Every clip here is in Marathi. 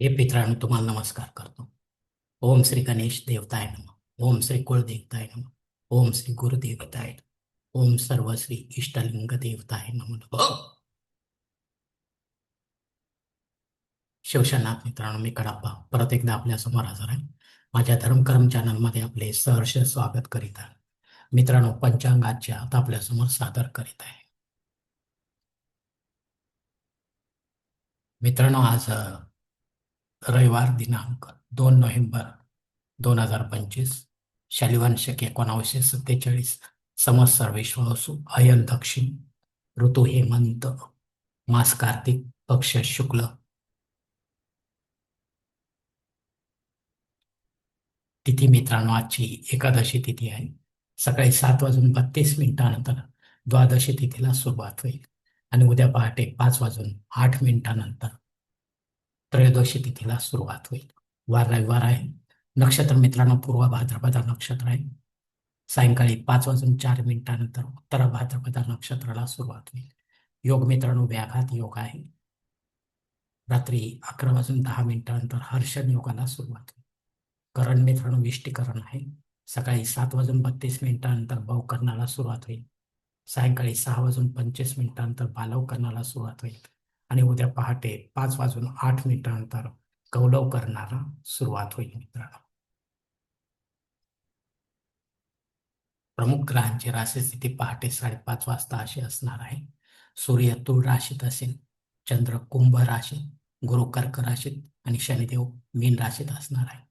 हे पित्रांनो तुम्हाला नमस्कार करतो. ओम श्री गणेश देवताय नम. ओम श्री कुळदेवताय नम. ओम श्री गुरुदेवताय ओम सर्व श्री इष्टलिंग देवताय नम शिवशनाथ मित्रांनो मी कडाप्पा. परत एकदा आपल्यासमोर हजर आहे. माझ्या धर्मकर्म चॅनलमध्ये आपले सहर्ष स्वागत करीत आहे. मित्रांनो पंचांगाच्या आता आपल्यासमोर सादर करीत आहे. मित्रांनो आज रविवार दिनांक दोन नोव्हेंबर दोन हजार पंचवीस शालिवांशक एकोणावीसशे सत्तेचाळीस समज सर्वेश्वर असू अयन दक्षिण ऋतू हेमंत मास कार्तिक पक्ष शुक्ल. तिथी मित्रांनो आजची एकादशी तिथी आहे. सकाळी सात वाजून बत्तीस मिनिटानंतर द्वादशी तिथीला सुरुवात होईल. आणि उद्या पहाटे पाच वाजून आठ मिनिटानंतर त्रयोदशी तिथीला सुरुवात होईल. वार रविवार आहे. नक्षत्र मित्रांनो पूर्व भाद्रपदा नक्षत्र आहे. सायंकाळी पाच वाजून चार मिनिटानंतर उत्तर भाद्रपदा नक्षत्राला सुरुवात होईल. योग मित्रांनो व्याघात योग आहे. रात्री अकरा वाजून दहा मिनिटानंतर हर्षण योगाला सुरुवात होईल. करण मित्रांनो विष्टीकरण आहे. सकाळी सात वाजून बत्तीस मिनिटानंतर भावकरणाला सुरुवात होईल. सायंकाळी सहा वाजून पंचवीस मिनिटानंतर बालवकरणाला सुरुवात होईल. आणि उद्या पहाटे पाच वाजून आठ मिनिटानंतर कौलव करणारा सुरुवात होईल मित्रांनो. प्रमुख ग्रहांची राशी स्थिती पहाटे साडेपाच वाजता अशी असणार आहे. सूर्य तुळ राशीत असेल चंद्र कुंभ राशीत गुरु कर्क राशीत आणि शनिदेव मीन राशीत असणार आहे.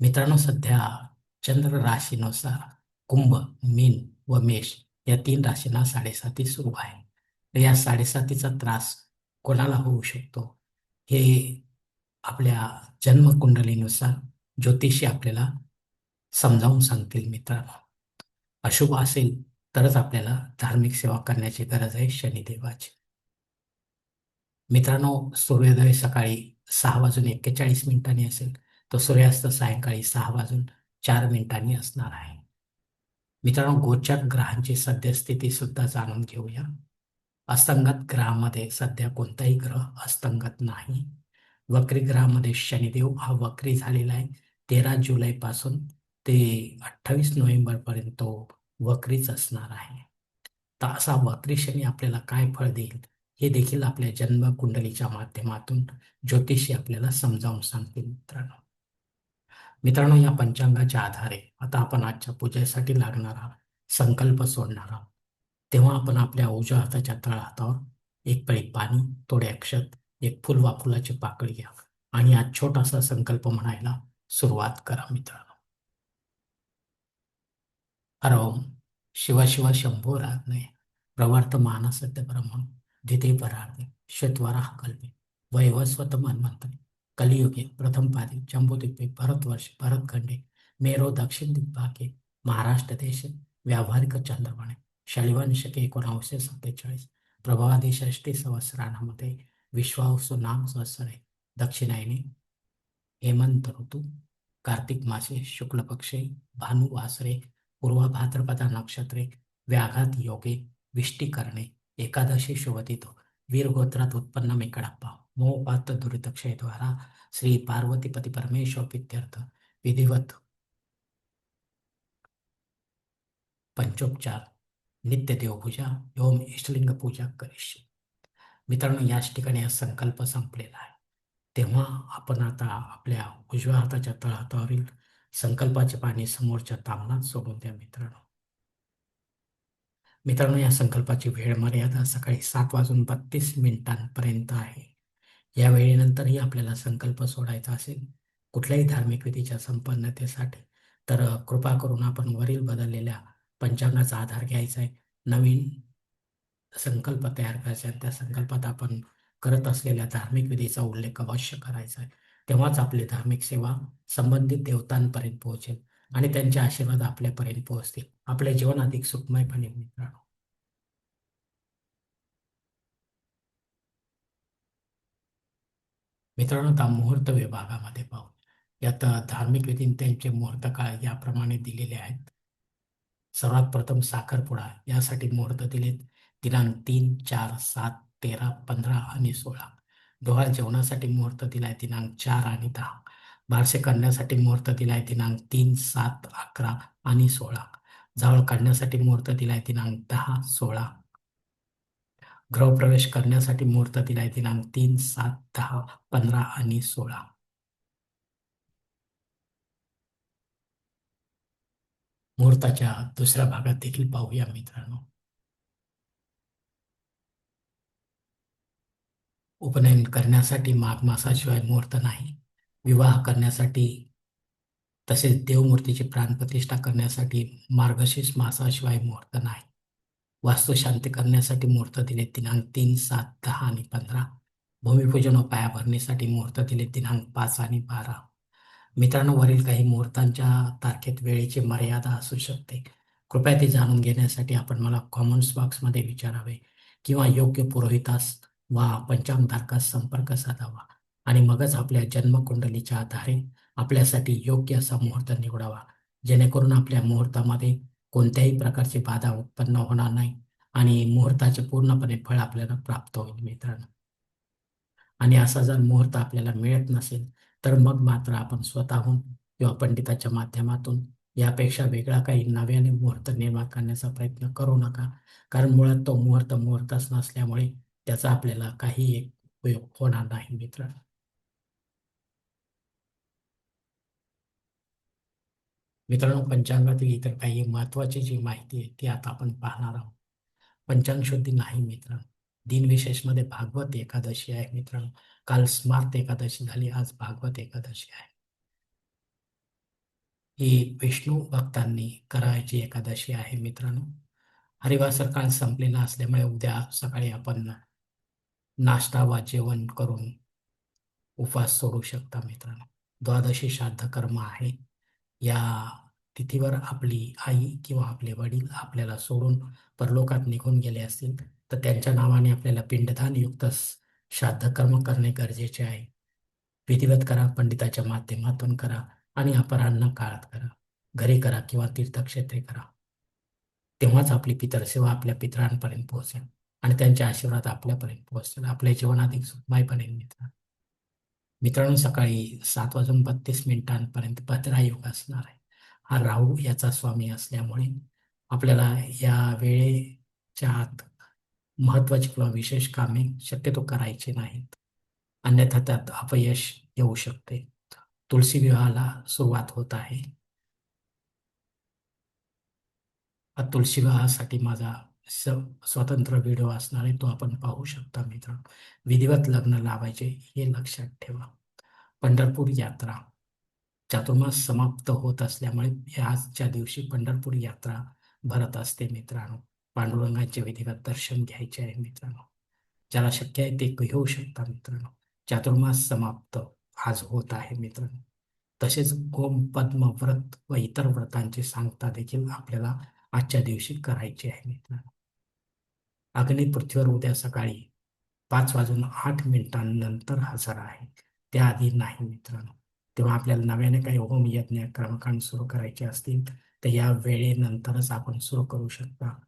मित्रांनो सध्या चंद्र राशीनुसार कुंभ मीन व मेष या तीन राशींना साडेसाती सुरू आहे. या साडेसातीचा त्रास कोणाला होऊ शकतो हे आपल्या जन्मकुंडलीनुसार ज्योतिषी आपल्याला समजावून सांगतील मित्रांनो. अशुभ असेल तरच आपल्याला धार्मिक सेवा करण्याची गरज आहे शनिदेवाची. मित्रांनो सूर्योदय सकाळी सहा वाजून एक्केचाळीस मिनिटांनी असेल तर सूर्यास्त सायंकाळी सहा वाजून चार मिनिटांनी असणार आहे. मित्रांनो गोचर ग्रहांची सद्यस्थिती सुद्धा जाणून घेऊया. अस्तंगत ग्रहामध्ये सध्या कोणताही ग्रह अस्तंगत नाही. वक्री ग्रहामध्ये शनिदेव हा वक्री झालेला आहे. तेरा जुलैपासून ते अठ्ठावीस नोव्हेंबरपर्यंत तो वक्रीच असणार आहे. तर असा वक्री शनी आपल्याला काय फळ देईल हे देखील आपल्या जन्म कुंडलीच्या माध्यमातून ज्योतिषी आपल्याला समजावून सांगतील मित्रांनो. मित्रांनो या पंचांगाच्या आधारे आता आपण आजच्या पूजेसाठी लागणारा संकल्प सोडणार आहोत. तेव्हा आपण आपल्या उजव्या हाताच्या तळहातावर एक पळी पाणी थोडे अक्षत एक फुल वा फुलाची पाकळी घ्या. आणि आज छोटासा संकल्प म्हणायला सुरुवात करा मित्रांनो. हर शिवशिव शंभो राजनय प्रवर्त मानसत्य ब्रह्म. दिते परार्थे. श्वेतवराह कल्पे. वैवस्वत मन्वंतरे कलियुगे प्रथम पादी. जम्बूद्वीपे भरतवर्ष भरतखंडे. मेरो दक्षिण दिग्भागे. महाराष्ट्र देश. व्यावहारिक चंद्रपणे शलिवंशके एकोणावीसशे सत्तेचाळीस प्रभावादी षष्टी सहस्रानामध्ये विश्वावसु नाम सहस्रे दक्षिणायने हेमंत ऋतू कार्तिक मासे शुक्ल पक्षे भानु भाद्रपदा नक्षत्रे व्याघात योगे विष्टी करणे एकादशी शुभतिथो वीरगोत्रात उत्पन्न मेकडप्पा मोपात दुरितक्षयद्वारा श्री पार्वतीपती परमेश्वर पित्यर्थ विधिवत पंचोपचार नित्य देवपूजा ओम इष्टलिंग पूजा करिष्य. मित्रांनो याच ठिकाणी हा संकल्प संपलेला आहे. तेव्हा आपण आता आपल्या उजव्या हाताच्या तळहातावरील संकल्पाचे पाणी समोरच्या तामणात सोडून द्या मित्रांनो. मित्रांनो या संकल्पाची वेळ मर्यादा सकाळी सात वाजून बत्तीस मिनिटांपर्यंत आहे. या वेळेनंतरही आपल्याला संकल्प सोडायचा असेल कुठल्याही धार्मिक विधीच्या संपन्नतेसाठी तर कृपा करून आपण वरील बदललेल्या पंचांगाचा आधार घ्यायचा आहे. नवीन संकल्प तयार करायचा आहे. त्या संकल्पात आपण करत असलेल्या धार्मिक विधीचा उल्लेख अवश्य करायचा आहे. तेव्हाच आपली धार्मिक सेवा संबंधित देवतांपर्यंत पोहोचेल आणि त्यांचे आशीर्वाद आपल्यापर्यंत पोहोचतील. आपले जीवन अधिक सुखमय बनेल मित्रांनो. मित्रांनो आता मुहूर्त विभागामध्ये पाहू यात धार्मिक विधी त्यांचे मुहूर्त काळ याप्रमाणे दिलेले आहेत. सर्वात प्रथम साखरपुडा यासाठी मुहूर्त दिलेत. दिनांक तीन चार सात तेरा पंधरा आणि सोळा. डोहाळ जेवणासाठी मुहूर्त दिलाय दिनांक चार आणि दहा. बारसे करण्यासाठी मुहूर्त दिलाय दिनांक तीन सात अकरा आणि सोळा. जावळ काढण्यासाठी मुहूर्त दिलाय दिनांक दहा सोळा. गृहप्रवेश करण्यासाठी मुहूर्त दिलाय दिनांक तीन सात दहा पंधरा आणि सोळा. मुहूर्ताच्या दुसऱ्या भागात देखील पाहूया मित्रांनो. उपनयन करण्यासाठी माघ मासाशिवाय मुहूर्त नाही. विवाह करण्यासाठी तसेच देवमूर्तीची प्राणप्रतिष्ठा करण्यासाठी मार्गशीर्ष मासाशिवाय मुहूर्त नाही. वास्तुशांती करण्यासाठी मुहूर्त दिले दिनांक तीन सात दहा आणि पंधरा. भूमिपूजन व पायाभरणीसाठी मुहूर्त दिले दिनांक पाच आणि बारा. मित्रांनो वरील काही मुहूर्तांच्या तारखेत वेळेची मर्यादा असू शकते. कृपया ते जाणून घेण्यासाठी आपण मला कॉमेंट्स बॉक्समध्ये विचारावे किंवा योग्य पुरोहितास वा पंचांगधारकास संपर्क साधावा आणि मगच आपल्या जन्मकुंडलीच्या आधारे आपल्यासाठी योग्य असा मुहूर्त निवडावा. जेणेकरून आपल्या मुहूर्तामध्ये कोणत्याही प्रकारची बाधा उत्पन्न होणार नाही आणि मुहूर्ताचे पूर्णपणे फळ आपल्याला प्राप्त होईल मित्रांनो. आणि असा जर मुहूर्त आपल्याला मिळत नसेल तर मग मात्र आपण स्वतःहून किंवा पंडिताच्या माध्यमातून यापेक्षा वेगळा काही नव्याने मुहूर्त निर्माण करण्याचा प्रयत्न करू नका. कारण मुळात तो मुहूर्त मुहूर्तच नसल्यामुळे त्याचा आपल्याला काही एक उपयोग होणार नाही मित्रांनो. मित्रांनो पंचांगातील इतर काही महत्वाची जी माहिती आहे ती आता आपण पाहणार आहोत. पंचांग शुद्धी नाही मित्रांनो. दिनविशेषमध्ये भागवत एकादशी आहे. मित्रांनो काल स्मार्त एकादशी झाली आज भागवत एकादशी आहे. ही विष्णू भक्तांनी करायची एकादशी आहे मित्रांनो. हरिवासर काळ संपलेला असल्यामुळे उद्या सकाळी आपण नाश्ता वा जेवण करून उपवास सोडू शकता मित्रांनो. द्वादशी श्राद्ध कर्म आहे. या तिथीवर आपली आई किंवा आपले वडील आपल्याला सोडून परलोकात निघून गेले असतील. तर त्यांच्या नावाने आपल्याला पिंडदान युक्त श्राद्ध कर्म करणे गरजेचे आहे. विधिवत करा पंडिताच्या माध्यमातून करा आणि अपराह्न काळात करा. घरी करा किंवा तीर्थक्षेत्रे करा. तेव्हाच आपली पितरसेवा आपल्या पितरांपर्यंत पोहोचेल आणि त्यांचे आशीर्वाद आपल्यापर्यंत पोहोचतील. आपल्या जीवन अधिक सुखमय बनेल मित्र मित्रांनो सकाळी सात वाजून बत्तीस मिनिटांपर्यंत भद्रायुग असणार आहे. हा राहू याचा स्वामी असल्यामुळे आपल्याला या वेळेच्या आत महत्वाची किंवा विशेष कामे शक्यतो करायची नाहीत. अन्यथा त्यात अपयश येऊ शकते. तुलसी विवाहाला सुरुवात होत आहे. तुलसी विवाहासाठी माझा स स्वतंत्र व्हिडिओ असणार आहे तो आपण पाहू शकता मित्र. विधिवत लग्न लावायचे हे लक्षात ठेवा. पंढरपूर यात्रा. चातुर्मास समाप्त होत असल्यामुळे आजच्या दिवशी पंढरपूर यात्रा भरत असते मित्रांनो. पांडुरंगाचे विधिवत दर्शन घ्यायचे आहे मित्रांनो. ज्याला शक्य आहे ते घेऊ शकता मित्रांनो. चातुर्मास समाप्त आज होत आहे मित्रांनो. तसेच गोम पद्म व्रत व इतर व्रतांची सांगता देखील आपल्याला आजच्या दिवशी करायची आहे मित्रांनो. अग्नी पृथ्वीवर उद्या सकाळी पाच वाजून आठ मिनिटांनंतर हजर आहे. त्याआधी नाही मित्रांनो. तेव्हा आपल्याला नव्याने काही होम यज्ञ क्रमांकांड सुरू करायचे असतील तर या वेळेनंतरच आपण सुरू करू शकता.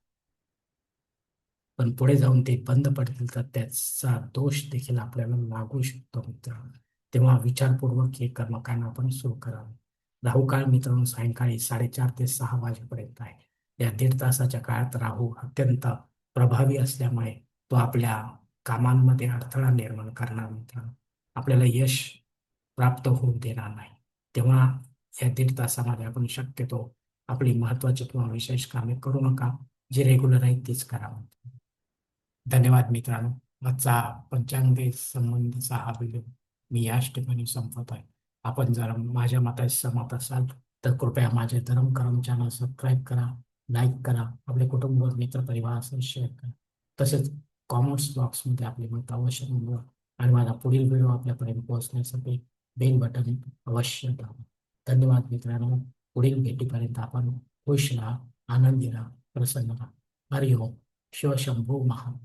पण पुढे जाऊन ते बंद पडतील तर त्याचा दोष देखील आपल्याला लागू शकतो मित्र. तेव्हा विचारपूर्वक हे कर्मकांड आपण सुरू करावे राहू काळ मित्रांनो सायंकाळी साडेचार ते सहा वाजेपर्यंत आहे. या दीड तासाच्या काळात राहू अत्यंत प्रभावी असल्यामुळे तो आपल्या कामांमध्ये अडथळा निर्माण करणार मित्रांनो आपल्याला यश प्राप्त होऊ देणार नाही. तेव्हा या दीड तासामध्ये आपण शक्यतो आपली महत्वाची किंवा विशेष कामे करू नका. जी रेग्युलर आहे तीच करावं धन्यवाद मित्रांनो. आजचा पंचांग संबंधीचा हा व्हिडिओ मी याच ठिकाणी संपत आहे आपण जर माझ्या मताशी सहमत असाल तर कृपया माझे धर्मकर्म चॅनल सबस्क्राईब करा लाईक करा आपले कुटुंब मित्र परिवारासह शेअर करा. तसेच कॉमेंट्स बॉक्समध्ये आपले मत अवश्य नोंदवा आणि माझा पुढील व्हिडिओ आपल्यापर्यंत पोहोचण्यासाठी बेल बटन अवश्य दाबा. धन्यवाद मित्रांनो. पुढील भेटीपर्यंत आपण खुश राहा आनंदी राहा प्रसन्न राहा. हरिओम. 需要小步吗